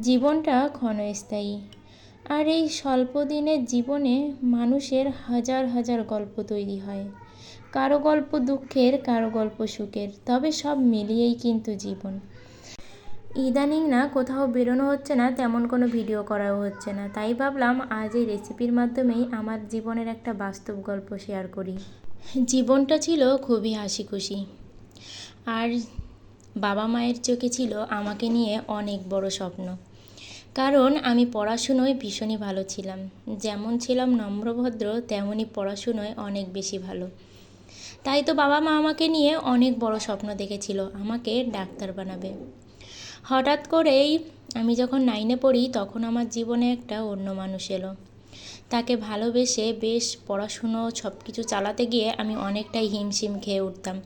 জীবনটা ক্ষণস্থায়ী। আর এই স্বল্প দিনের জীবনে মানুষের হাজার হাজার গল্প তৈরি হয়। কারও গল্প দুঃখের, কারও গল্প সুখের, তবে সব মিলিয়েই কিন্তু জীবন। ইদানিং না কোথাও বেরোনো হচ্ছে না, তেমন কোনো ভিডিও করাও হচ্ছে না। তাই ভাবলাম আজ এই রেসিপির মাধ্যমেই আমার জীবনের একটা বাস্তব গল্প শেয়ার করি। জীবনটা ছিল খুবই হাসি খুশি আর বাবা মায়ের চোখে ছিল আমাকে নিয়ে অনেক বড় স্বপ্ন। কারণ আমি পড়াশুনোয় ভীষণই ভালো ছিলাম। যেমন ছিলাম নম্রভদ্র তেমনই পড়াশুনোয় অনেক বেশি ভালো। তাই তো বাবা মা আমাকে নিয়ে অনেক বড় স্বপ্ন দেখেছিল, আমাকে ডাক্তার বানাবে। হঠাৎ করেই আমি যখন নাইনে পড়ি, তখন আমার জীবনে একটা অন্য মানুষ এলো। তাকে ভালোবেসে বেশ পড়াশুনো সব কিছু চালাতে গিয়ে আমি অনেকটাই হিমশিম খেয়ে উঠতাম।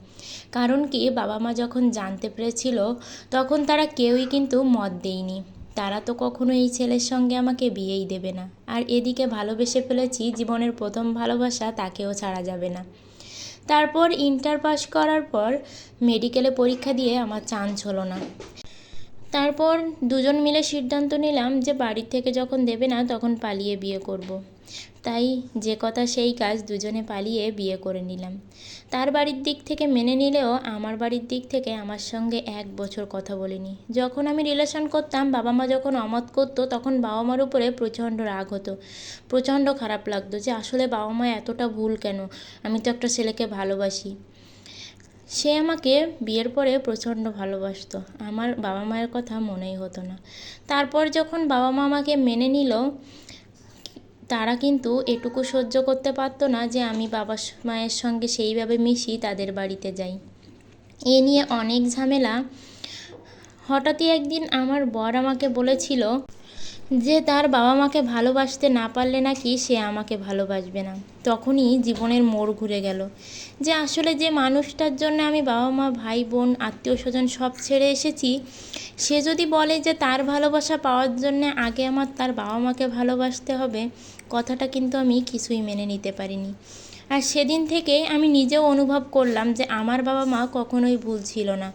কারণ কি, বাবা মা যখন জানতে পেরেছিল, তখন তারা কেউই কিন্তু মত দেয়নি। তারা তো কখনো এই ছেলের সঙ্গে আমাকে বিয়েই দেবে না। আর এদিকে ভালোবেসে ফেলেছি, জীবনের প্রথম ভালোবাসা তাকেও ছাড়া যাবে না। তারপর ইন্টার পাস করার পর মেডিকেলে পরীক্ষা দিয়ে আমার চান্স হলো না। তারপর দুজন মিলে সিদ্ধান্ত নিলাম যে বাড়ির থেকে যখন দেবে না, তখন পালিয়ে বিয়ে করব। তাই যে কথা সেই কাজ দুজনে পালিয়ে বিয়ে করে নিলাম। তার বাড়ির দিক থেকে মেনে নিলেও আমার বাড়ির দিক থেকে আমার সঙ্গে এক বছর কথা বলিনি। যখন আমি রিলেশন করতাম বাবা মা যখন অমত করতো, তখন বাবা মার উপরে প্রচণ্ড রাগ হতো। প্রচণ্ড খারাপ লাগতো যে, আসলে বাবা মা এতটা ভুল কেন? আমি তো একটা ছেলেকে ভালোবাসি। সে আমাকে বিয়ের পরে প্রচণ্ড ভালোবাসত। আমার বাবা মায়ের কথা মনেই হতো না। তারপর যখন বাবা মা আমাকে মেনে নিল তারা কিন্তু এটুকু সহ্য করতে পারতো না যে আমি বাবা মায়ের সঙ্গে সেইভাবে মিশি তাদের বাড়িতে যাই। এ নিয়ে অনেক ঝামেলা। হঠাৎই একদিন আমার বর আমাকে বলেছিল যে তার বাবা মাকে ভালোবাসতে না পারলে নাকি সে আমাকে ভালোবাসবে না। তখনই জীবনের মোড় ঘুরে গেল। যে আসলে যে মানুষটার জন্য আমি বাবা মা, ভাই, বোন, আত্মীয় স্বজন সব ছেড়ে এসেছি, সে যদি বলে যে তার ভালোবাসা পাওয়ার জন্যে আগে আমার তার বাবা মাকে ভালোবাসতে হবে, কথাটা কিন্তু আমি কিছুই মেনে নিতে পারিনি। আর সেদিন থেকে আমি নিজেও অনুভব করলাম যে আমার বাবা মা কখনোই ভুল ছিল না।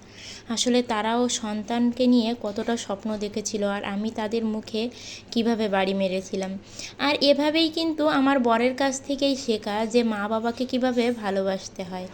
আসলে তারাও সন্তানকে নিয়ে কতটা স্বপ্ন দেখেছিল আর আমি তাদের মুখে কীভাবে বাড়ি মেরেছিলাম। আর এভাবেই কিন্তু আমার বরের কাছ থেকেই শেখা যে মা বাবাকে কীভাবে ভালোবাসতে হয়।